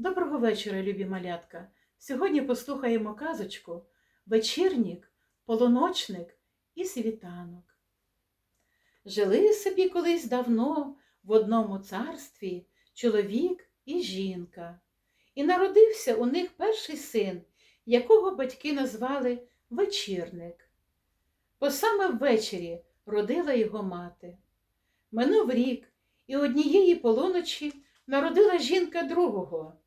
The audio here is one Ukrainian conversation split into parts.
Доброго вечора, любі малятка. Сьогодні послухаємо казочку Вечірнік, полуночник і світанок. Жили собі колись давно в одному царстві чоловік і жінка. І народився у них перший син, якого батьки назвали вечірник. Бо саме ввечері родила його мати. Минув рік, і однієї полуночі народила жінка другого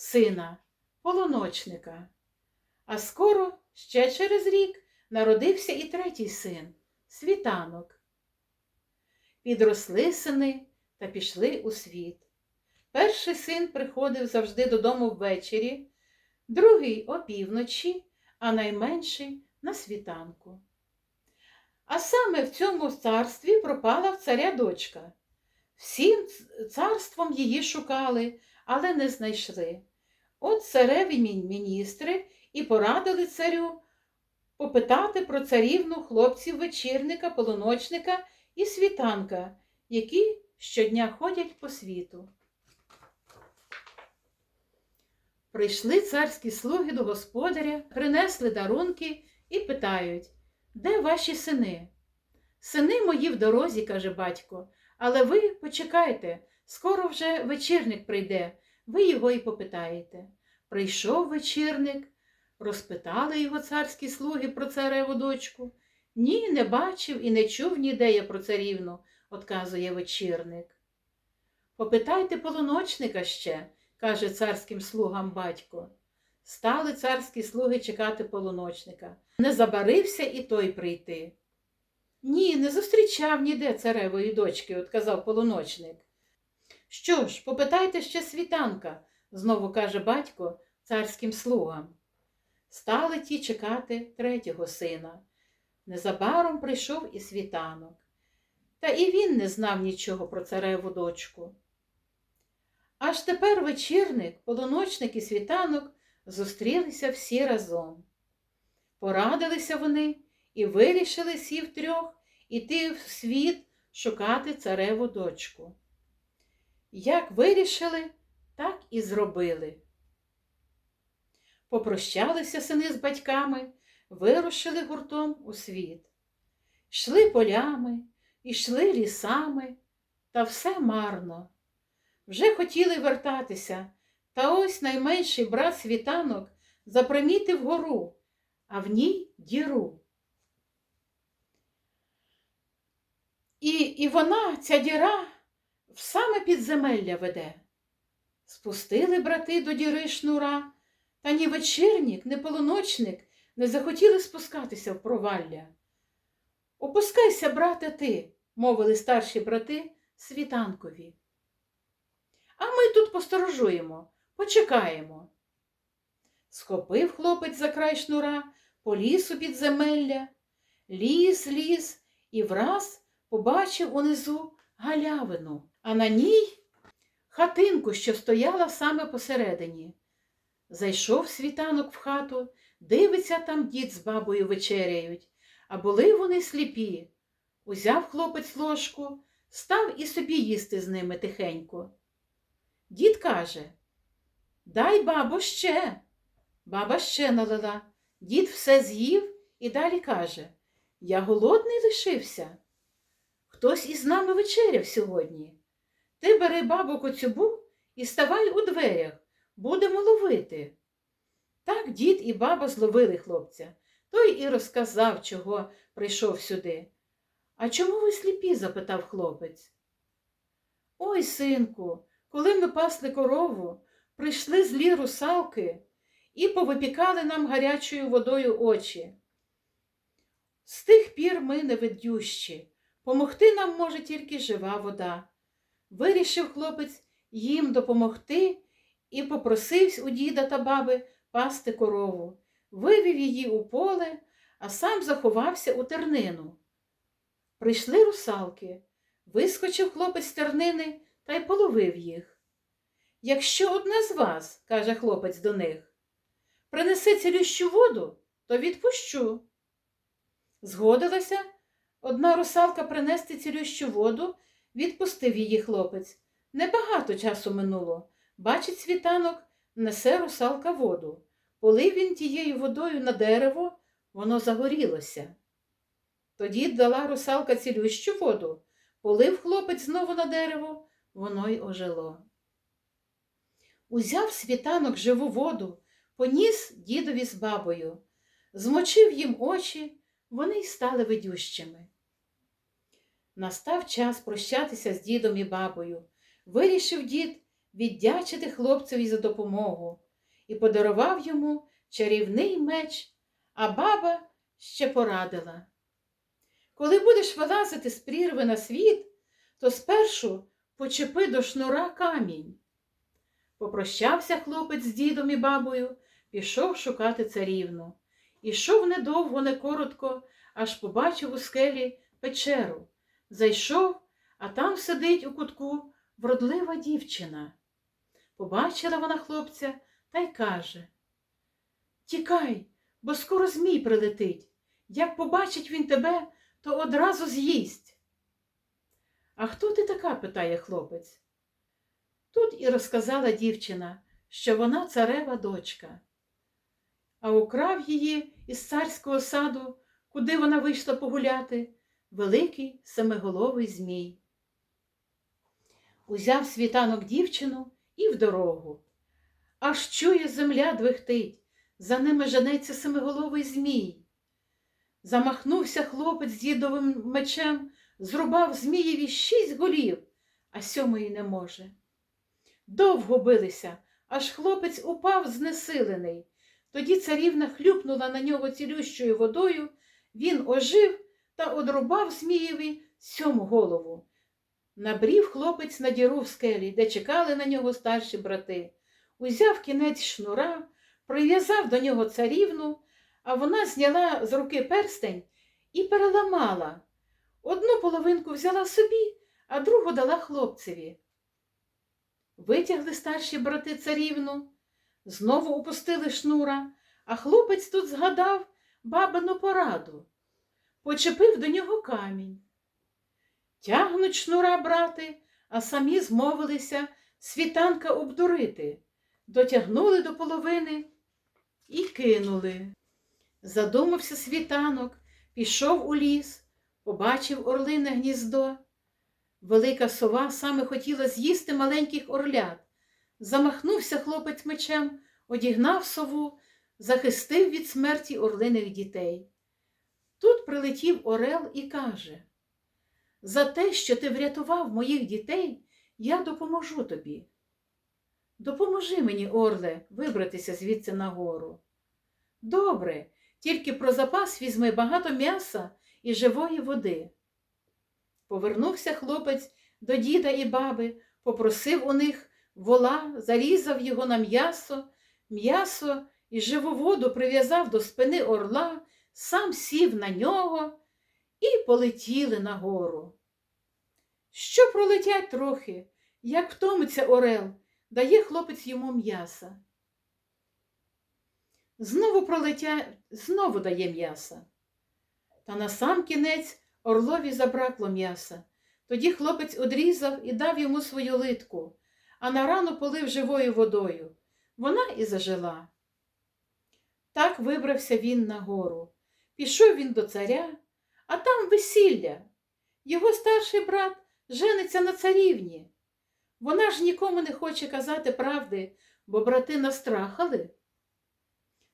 сина, полуночника. А скоро, ще через рік, народився і третій син світанок. Підросли сини та пішли у світ. Перший син приходив завжди додому ввечері, другий опівночі, а найменший на світанку. А саме в цьому царстві пропала в царя дочка. Всім царством її шукали, але не знайшли. От цареві міністри і порадили царю попитати про царівну хлопців вечірника, полуночника і світанка, які щодня ходять по світу. Прийшли царські слуги до господаря, принесли дарунки і питають, де ваші сини? Сини мої в дорозі, каже батько, але ви почекайте, скоро вже вечірник прийде, ви його і попитаєте. Прийшов вечірник, розпитали його царські слуги про цареву дочку. Ні, не бачив і не чув ніде я про царівну, отказує вечірник. Попитайте полуночника ще, каже царським слугам батько. Стали царські слуги чекати полуночника. Не забарився і той прийти. Ні, не зустрічав ніде царевої дочки, отказав полуночник. Що ж, попитайте ще світанка, знову каже батько царським слугам. Стали ті чекати третього сина. Незабаром прийшов і світанок. Та і він не знав нічого про цареву дочку. Аж тепер вечірник, полуночник і світанок зустрілися всі разом. Порадилися вони і вирішили всі втрьох іти в світ шукати цареву дочку. Як вирішили, так і зробили. Попрощалися сини з батьками, вирушили гуртом у світ. Йшли полями, йшли лісами, та все марно. Вже хотіли вертатися, та ось найменший брат світанок запримітив гору, а в ній діру. І, і вона, ця діра, в саме підземелля веде. Спустили брати до діри шнура, та ні вечірнік, ні полуночник не захотіли спускатися в провалля. Опускайся, брате, ти, мовили старші брати світанкові. А ми тут посторожуємо, почекаємо. Схопив хлопець за край шнура, поліз у підземелля, ліз, ліз і враз побачив унизу галявину, а на ній хатинку, що стояла саме посередині. Зайшов світанок в хату, дивиться там дід з бабою вечеряють, а були вони сліпі. Узяв хлопець ложку, став і собі їсти з ними тихенько. Дід каже Дай, бабо, ще. Баба ще налила. Дід все з'їв і далі каже Я голодний лишився. Хтось із нами вечеряв сьогодні. Ти бери бабу коцюбу і ставай у дверях, будемо ловити. Так дід і баба зловили хлопця. Той і розказав, чого прийшов сюди. А чому ви сліпі? запитав хлопець. Ой, синку, коли ми пасли корову, прийшли злі русалки і повипікали нам гарячою водою очі. З тих пір ми невидющі. Помогти нам може тільки жива вода. Вирішив хлопець їм допомогти і попросився у діда та баби пасти корову, вивів її у поле, а сам заховався у тернину. Прийшли русалки, вискочив хлопець тернини та й половив їх. Якщо одне з вас, каже хлопець до них, принесе цілющу воду, то відпущу. Згодилася одна русалка принести цілющу воду, відпустив її хлопець. Небагато часу минуло. Бачить світанок, несе русалка воду. Полив він тією водою на дерево, воно загорілося. Тоді дала русалка цілющу воду, полив хлопець знову на дерево, воно й ожило. Узяв світанок живу воду, поніс дідові з бабою, змочив їм очі, вони й стали видющими. Настав час прощатися з дідом і бабою. Вирішив дід віддячити хлопцеві за допомогу і подарував йому чарівний меч, а баба ще порадила. Коли будеш вилазити з прірви на світ, то спершу почепи до шнура камінь. Попрощався хлопець з дідом і бабою, пішов шукати царівну. Ішов недовго, не коротко, аж побачив у скелі печеру. Зайшов, а там сидить у кутку вродлива дівчина. Побачила вона хлопця та й каже Тікай, бо скоро змій прилетить. Як побачить він тебе, то одразу з'їсть. А хто ти така? питає хлопець. Тут і розказала дівчина, що вона царева дочка, а украв її із царського саду, куди вона вийшла погуляти, великий семиголовий змій. Узяв світанок дівчину і в дорогу. Аж чує земля двихтить, за ними женеться семиголовий змій. Замахнувся хлопець з дідовим мечем, зрубав змієві шість голів, а сьомої не може. Довго билися, аж хлопець упав знесилений. Тоді царівна хлюпнула на нього цілющою водою, він ожив та одрубав Змієві сьому голову. Набрів хлопець на діру в скелі, де чекали на нього старші брати. Узяв кінець шнура, прив'язав до нього царівну, а вона зняла з руки перстень і переламала. Одну половинку взяла собі, а другу дала хлопцеві. Витягли старші брати царівну, знову упустили шнура, а хлопець тут згадав бабину пораду, почепив до нього камінь. Тягнуть шнура брати, а самі змовилися світанка обдурити, дотягнули до половини і кинули. Задумався світанок, пішов у ліс, побачив орлине гніздо. Велика сова саме хотіла з'їсти маленьких орлят. Замахнувся хлопець мечем, одігнав сову, захистив від смерті орлиних дітей. Тут прилетів орел і каже За те, що ти врятував моїх дітей, я допоможу тобі. Допоможи мені, Орле, вибратися звідси нагору. Добре, тільки про запас візьми багато м'яса і живої води. Повернувся хлопець до діда і баби, попросив у них вола, зарізав його на м'ясо, м'ясо і живу воду прив'язав до спини орла, сам сів на нього і полетіли нагору. Що пролетять трохи, як втомиться орел, дає хлопець йому м'яса. Знову пролетять, знову дає м'яса. Та на сам кінець орлові забракло м'яса. Тоді хлопець одрізав і дав йому свою литку, а на рану полив живою водою. Вона і зажила. Так вибрався він на гору. Пішов він до царя, а там весілля. Його старший брат жениться на царівні. Вона ж нікому не хоче казати правди, бо брати настрахали.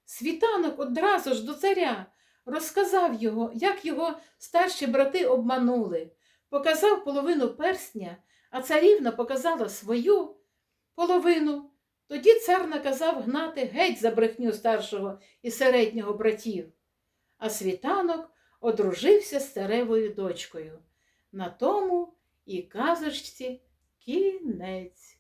Світанок одразу ж до царя розказав його, як його старші брати обманули, показав половину перстня, а царівна показала свою половину. Тоді цар наказав гнати геть за брехню старшого і середнього братів, а світанок одружився з царевою дочкою. На тому і казочці кінець.